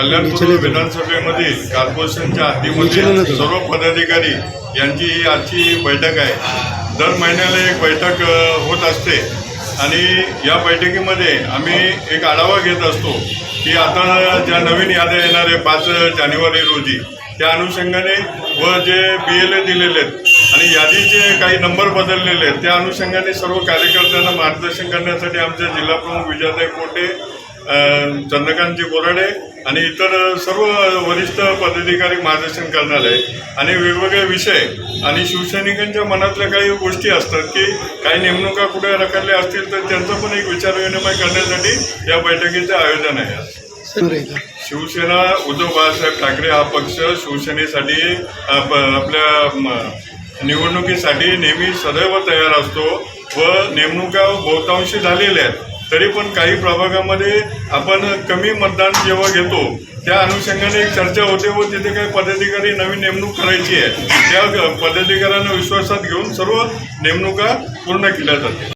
कल्याणपूर विधानसभेमधील कॉर्पोरेशनच्या हद्दीमध्ये सर्व पदाधिकारी यांची ही आजची बैठक आहे. दर महिन्याला एक बैठक होत असते. आणि या बैठकीमध्ये आम्ही एक आढावा घेत असतो की आता ज्या नवीन याद्या येणार आहे पाच जानेवारी रोजी त्या अनुषंगाने व जे बी एल ए दिलेले आहेत आणि यादीचे काही नंबर बदललेले आहेत त्या अनुषंगाने सर्व कार्यकर्त्यांना मार्गदर्शन करण्यासाठी आमचे जिल्हाप्रमुख विजयताई पोटे अ, चंद्रकांतजी बोराडे आणि इतर सर्व वरिष्ठ पदाधिकारी मार्गदर्शन करणार आहे आणि वेगवेगळे विषय आणि शिवसैनिकांच्या मनातल्या काही गोष्टी असतात की काही नेमणुका कुठे रखडल्या असतील तर त्यांचा पण एक विचारविनिमय करण्यासाठी या बैठकीचे आयोजन आहे. शिवसेना उद्धव बाळासाहेब ठाकरे हा पक्ष शिवसेनेसाठी आपल्या निवडणुकीसाठी नेहमी सदैव तयार असतो व नेमणुका बहुतांशी झालेल्या आहेत तरी पण काही प्रभागामध्ये आपण कमी मतदान जेव्हा घेतो त्या अनुषंगाने एक चर्चा होते व तिथे काही पदाधिकारी नवीन नेमणूक करायची आहे. त्या पदाधिकाऱ्यांना विश्वासात घेऊन सर्व नेमणुका पूर्ण केल्या जाते